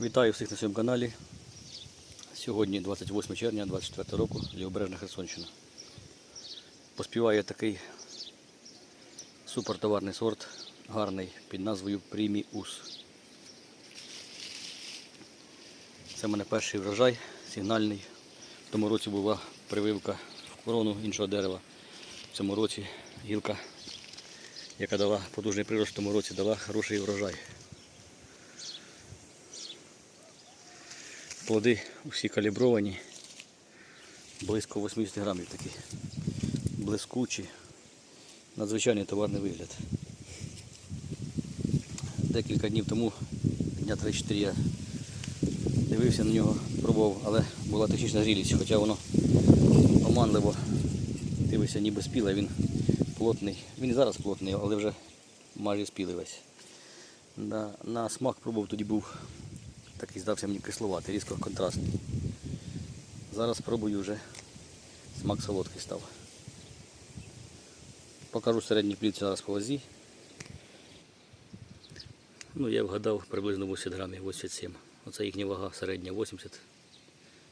Вітаю всіх на своєму каналі. Сьогодні 28 червня 24 року, Лівобережна Херсонщина. Поспіває такий супертоварний сорт, гарний, під назвою Приміус. Це в мене перший врожай, сигнальний. В тому році була прививка в корону іншого дерева. В цьому році гілка, яка дала потужний прирост, в тому році дала хороший врожай. Плоди усі калібровані, близько 80 грамів такі, блискучі, надзвичайний товарний вигляд. Декілька днів тому, дня 3-4 я дивився на нього, пробував, але була технічна зрілість, хоча воно оманливо дивився, ніби спіле, він плотний. Він і зараз плотний, але вже майже спілий весь. На, смак пробував тоді був такий здався мені кисловатий, різко контрастний. Зараз спробую вже смак солодкий став. Покажу середній плід зараз по вазі. Ну, я вгадав приблизно 80 грамів, 87. Оце їхня вага середня 80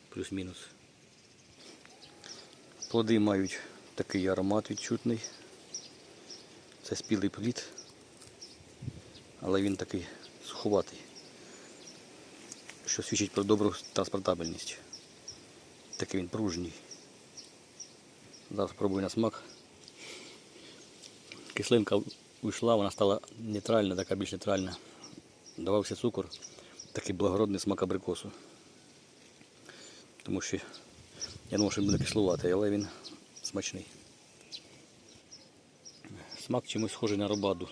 плюс-мінус. Плоди мають такий аромат відчутний. Це спілий плід, але він такий суховатий що свідчить про добру транспортабельність. Такий він пружній. Зараз спробую на смак. Кислинка уйшла, вона стала нейтральна, така більш нейтральна. Давався цукор, такий благородний смак абрикосу. Тому що я думав, що він буде кислуватий, але він смачний. Смак чимось схожий на робаду.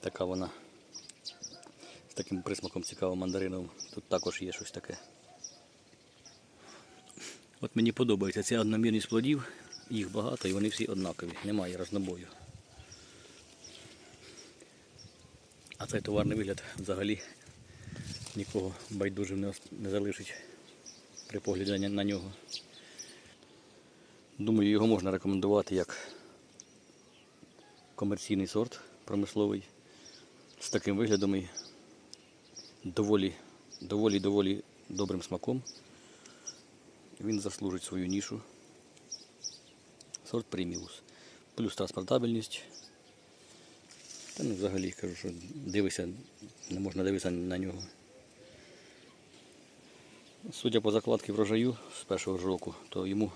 Така вона таким присмаком цікавим мандариновим. Тут також є щось таке. От мені подобається ця одномірність плодів, їх багато і вони всі однакові, немає рознобою. А цей товарний вигляд взагалі нікого байдужим не, залишить при погляді на нього. Думаю, його можна рекомендувати як комерційний сорт промисловий з таким виглядом і доволі, доволі, доволі добрим смаком. Він заслужить свою нішу. Сорт преміус. Плюс транспортабельність. Та ну взагалі кажу, що дивися, не можна дивитися на нього. Судя по закладці врожаю з першого ж року, то йому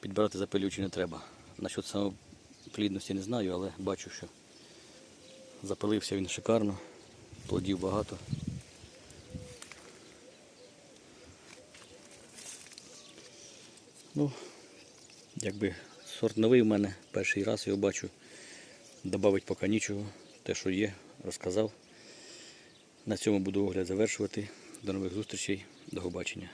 підбирати запилювачі не треба. Насчет самоплідності не знаю, але бачу, що запилився він шикарно, плодів багато. Ну, якби сорт новий в мене, перший раз його бачу. Добавить поки нічого. Те, що є, розказав. На цьому буду огляд завершувати. До нових зустрічей, до побачення.